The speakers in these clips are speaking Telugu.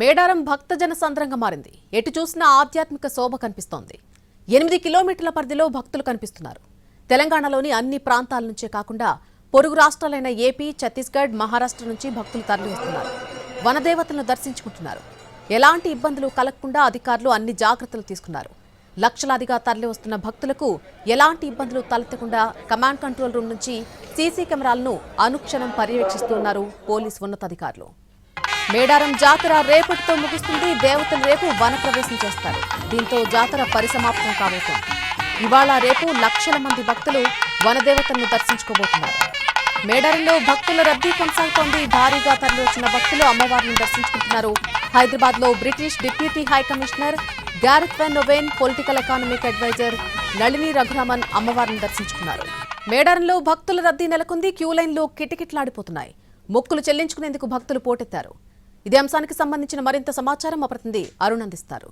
మేడారం భక్తజన సంద్రంగా మారింది. ఎటు చూసినా ఆధ్యాత్మిక శోభ కనిపిస్తోంది. ఎనిమిది కిలోమీటర్ల పరిధిలో భక్తులు కనిపిస్తున్నారు. తెలంగాణలోని అన్ని ప్రాంతాల నుంచే కాకుండా పొరుగు రాష్ట్రాలైన ఏపీ ఛత్తీస్గఢ్ మహారాష్ట్ర నుంచి భక్తులు తరలివస్తున్నారు. వనదేవతలను దర్శించుకుంటున్నారు. ఎలాంటి ఇబ్బందులు కలగకుండా అధికారులు అన్ని జాగ్రత్తలు తీసుకున్నారు. లక్షలాదిగా తరలివస్తున్న భక్తులకు ఎలాంటి ఇబ్బందులు తలెత్తకుండా కమాండ్ కంట్రోల్ రూమ్ నుంచి సీసీ కెమెరాలను అనుక్షణం పర్యవేక్షిస్తున్నారు పోలీసు ఉన్నతాధికారులు. మేడారం జాతర రేపటితో ముగుస్తుంది. దేవతలు రేపు వనప్రవేశం చేస్తారు. దీంతో జాతర పరిసమాప్తం కాబోతుంది. ఇవాళ రేపు లక్షల మంది భక్తులు వనదేవతలను దర్శించుకోబోతున్నారు. మేడారంలో భక్తుల రద్దీ కొనసాగుతోంది. భారీగా తరలివచ్చిన భక్తులు అమ్మవారిని దర్శించుకుంటున్నారు. హైదరాబాద్లో British deputy high commissioner Gareth Wynn Owen political economic advisor Nalini Raghuraman అమ్మవారిని దర్శించుకున్నారు. మేడారంలో భక్తుల రద్దీ నెలకొంది. క్యూ కిటకిట్లాడిపోతున్నాయి. మొక్కులు చెల్లించుకునేందుకు భక్తులు పోటెత్తారు. ఇదే అంశానికి సంబంధించిన మరింత సమాచారం మా ప్రతినిధి అరుణ్ అందిస్తారు.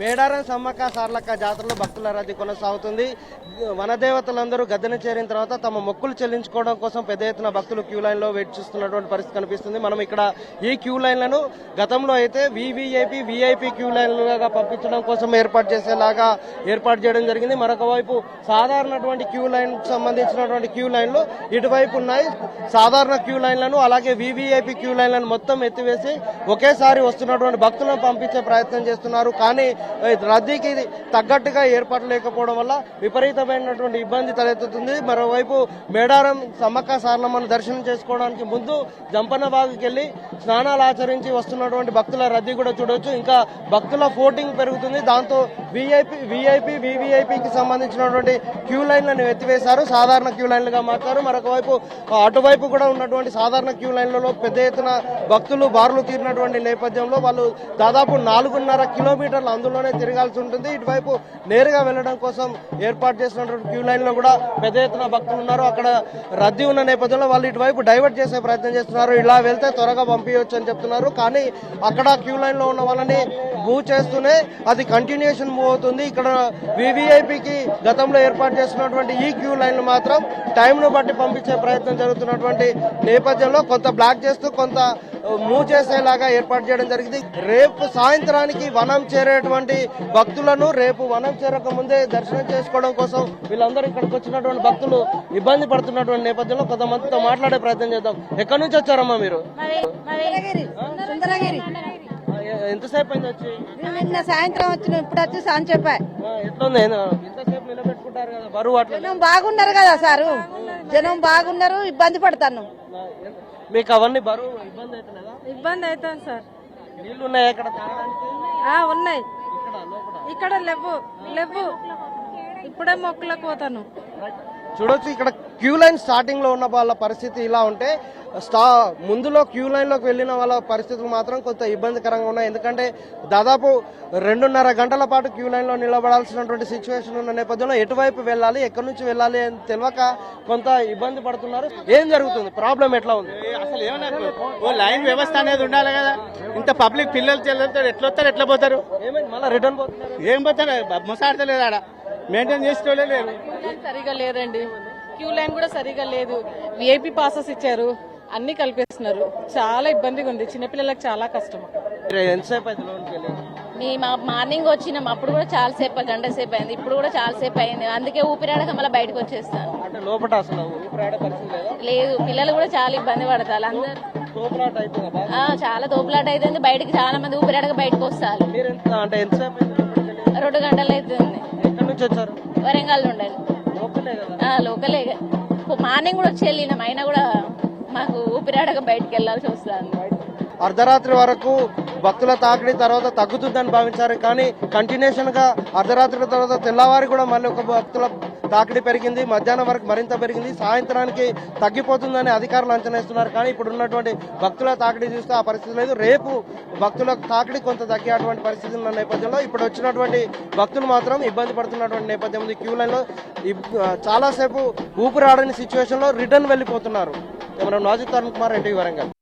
మేడారం సమ్మక్క సార్లక్క జాతరలో భక్తుల రద్దీ కొనసాగుతుంది. వనదేవతలందరూ గద్దెన చేరిన తర్వాత తమ మొక్కులు చెల్లించుకోవడం కోసం పెద్ద ఎత్తున భక్తులు క్యూ లైన్లో వెయిట్ చూస్తున్నటువంటి పరిస్థితి కనిపిస్తుంది. మనం ఇక్కడ ఈ క్యూ లైన్లను గతంలో అయితే వివిఐపి విఐపి క్యూ లైన్లుగా పంపించడం కోసం ఏర్పాటు చేసేలాగా ఏర్పాటు చేయడం జరిగింది. మరొక వైపు సాధారణటువంటి క్యూ లైన్ సంబంధించినటువంటి క్యూ లైన్లు ఇటువైపు ఉన్నాయి. సాధారణ క్యూ లైన్లను అలాగే వివిఐపి క్యూ లైన్లను మొత్తం ఎత్తివేసి ఒకేసారి వస్తున్నటువంటి భక్తులను పంపించే ప్రయత్నం చేస్తున్నారు. కానీ రద్దీకి తగ్గట్టుగా ఏర్పాటు లేకపోవడం వల్ల విపరీతమైనటువంటి ఇబ్బంది తలెత్తుతుంది. మరోవైపు మేడారం సమ్మక్క సారలమ్మను దర్శనం చేసుకోవడానికి ముందు జంపన్నబాగుకి వెళ్ళి స్నానాలు ఆచరించి వస్తున్నటువంటి భక్తుల రద్దీ కూడా చూడొచ్చు. ఇంకా భక్తుల ఫోటింగ్ పెరుగుతుంది. దాంతో విఐపి విఐపి వివిఐపికి సంబంధించినటువంటి క్యూ లైన్లను ఎత్తివేశారు. సాధారణ క్యూ లైన్లుగా మార్చారు. మరొక వైపు అటువైపు కూడా ఉన్నటువంటి సాధారణ క్యూ లైన్లలో పెద్ద ఎత్తున భక్తులు బారులు తీరినటువంటి నేపథ్యంలో వాళ్ళు దాదాపు నాలుగున్నర కిలోమీటర్లు మార్గంలోనే తిరగాల్సి ఉంటుంది. ఇటువైపు నేరుగా వెళ్ళడం కోసం ఏర్పాటు చేసినటువంటి క్యూ లైన్లో కూడా పెద్ద ఎత్తున భక్తులు ఉన్నారు. అక్కడ రద్దీ ఉన్న నేపథ్యంలో వాళ్ళు ఇటువైపు డైవర్ట్ చేసే ప్రయత్నం చేస్తున్నారు. ఇలా వెళ్తే త్వరగా పంపించవచ్చు అని చెప్తున్నారు. కానీ అక్కడ క్యూ లైన్లో ఉన్న వాళ్ళని మూవ్ చేస్తూనే అది కంటిన్యూషన్ మూవ్ అవుతుంది. ఇక్కడ వివిఐపికి గతంలో ఏర్పాటు చేసినటువంటి ఈ క్యూ లైన్లు మాత్రం టైంను బట్టి పంపించే ప్రయత్నం జరుగుతున్నటువంటి నేపథ్యంలో కొంత బ్లాక్ చేస్తూ కొంత మూవ్ చేసేలాగా ఏర్పాటు చేయడం జరిగింది. రేపు సాయంత్రానికి వనం చేరేటువంటి భక్తులను రేపు వనం చేరక ముందే దర్శనం చేసుకోవడం కోసం వీళ్ళందరూ ఇక్కడికి వచ్చినటువంటి భక్తులు ఇబ్బంది పడుతున్నటువంటి నేపథ్యంలో కొంతమందితో మాట్లాడే ప్రయత్నం చేద్దాం. ఎక్కడి నుంచి వచ్చారమ్మా మీరు? ఎంతసేపు అయింది వచ్చి? నిన్న సాయంత్రం వచ్చిన ఇప్పుడు వచ్చి సాని చెప్పా ఆ, ఎట్లుంది? ఏం- ఇంతసేపు నిలబెట్టుకుంటారు కదా బరువు అట్లా జనం బాగున్నారు కదా సారు. జనం బాగున్నారు ఇబ్బంది పడతాను. మీకు అవన్నీ బరువు ఇబ్బంది అవుతుందా ఇబ్బంది సార్. నీళ్ళు ఉన్నాయా ఇక్కడ ఉన్నాయి. ఇక్కడ లోపల? ఇక్కడ లేవు లేవు. ఇప్పుడే మొక్కులకు పోతాను. చూడొచ్చు ఇక్కడ క్యూ లైన్ స్టార్టింగ్లో ఉన్న వాళ్ళ పరిస్థితి ఇలా ఉంటే స్టా ముందులో క్యూ లైన్లోకి వెళ్ళిన వాళ్ళ పరిస్థితులు మాత్రం కొంత ఇబ్బందికరంగా ఉన్నాయి. ఎందుకంటే దాదాపు రెండున్నర గంటల పాటు క్యూ లైన్లో నిలబడాల్సినటువంటి సిచ్యువేషన్ ఉన్న నేపథ్యంలో ఎటువైపు వెళ్ళాలి ఎక్కడి నుంచి వెళ్ళాలి అని తెలియక కొంత ఇబ్బంది పడుతున్నారు. ఏం జరుగుతుంది? ప్రాబ్లం ఎట్లా ఉంది? అసలు ఏమన్నా ఓ లైన్ వ్యవస్థ అనేది ఉండాలి కదా. ఇంత పబ్లిక్ పిల్లలు చెల్లుతారు ఎట్లా వస్తారు ఎట్లా పోతారు? ఏమైంది? మళ్ళీ రిటర్న్ పోతున్నారు? ఏం పోతారు? ముసాడతలేదు ఆడ. మెయింటైన్ చేసేటోళ్ళే లేరు. సరిగా లేదండి. క్యూ లైన్ కూడా సరిగా లేదు. విఐపి పాసెస్ ఇచ్చారు. అన్ని కలిపేస్తున్నారు. చాలా ఇబ్బందిగా ఉంది. చిన్నపిల్లలకు చాలా కష్టం. అయితే మేము మార్నింగ్ వచ్చినాం. అప్పుడు కూడా చాలా సేపు గంట సేపు అయింది. ఇప్పుడు కూడా చాలా సేపు అయింది. అందుకే ఊపిరాడక మళ్ళీ బయటకు వచ్చేస్తాను. లేదా? పిల్లలు కూడా చాలా ఇబ్బంది పడతారు. అందరు చాలా తోపులాట అవుతుంది బయటకి చాలా మంది ఊపిరాడక బయటకు వస్తారు? రెండు గంటలు అవుతుంది. ఎక్కడి నుంచి వచ్చారు? వరంగల్ ఆ, లోకలే మార్నింగ్ కూడా వచ్చి వెళ్ళినాం. అయినా కూడా మాకు ఊపిరాడక బయటకు వెళ్ళాల్సి వస్తుంది అర్ధరాత్రి వరకు భక్తుల తాకిడి తర్వాత తగ్గుతుందని భావించారు. కానీ కంటిన్యూషన్గా అర్ధరాత్రి తర్వాత తెల్లవారి కూడా మళ్ళీ ఒక భక్తుల తాకిడి పెరిగింది మధ్యాహ్నం వరకు మరింత పెరిగింది సాయంత్రానికి తగ్గిపోతుందని అధికారులు అంచనా ఇస్తున్నారు కానీ ఇప్పుడు ఉన్నటువంటి భక్తుల తాకిడి చూస్తే ఆ పరిస్థితి లేదు. రేపు భక్తుల తాకిడి కొంత తగ్గేటువంటి పరిస్థితి ఉన్న నేపథ్యంలో ఇప్పుడు వచ్చినటువంటి భక్తులు మాత్రం ఇబ్బంది పడుతున్నటువంటి నేపథ్యం ఉంది. క్యూ లైన్లో చాలాసేపు ఊపిరాడని సిచ్యువేషన్లో రిటర్న్ వెళ్ళిపోతున్నారు. కెమెరా నాజిత్ తరుణ్ కుమార్ రెడ్డి వరంగల్.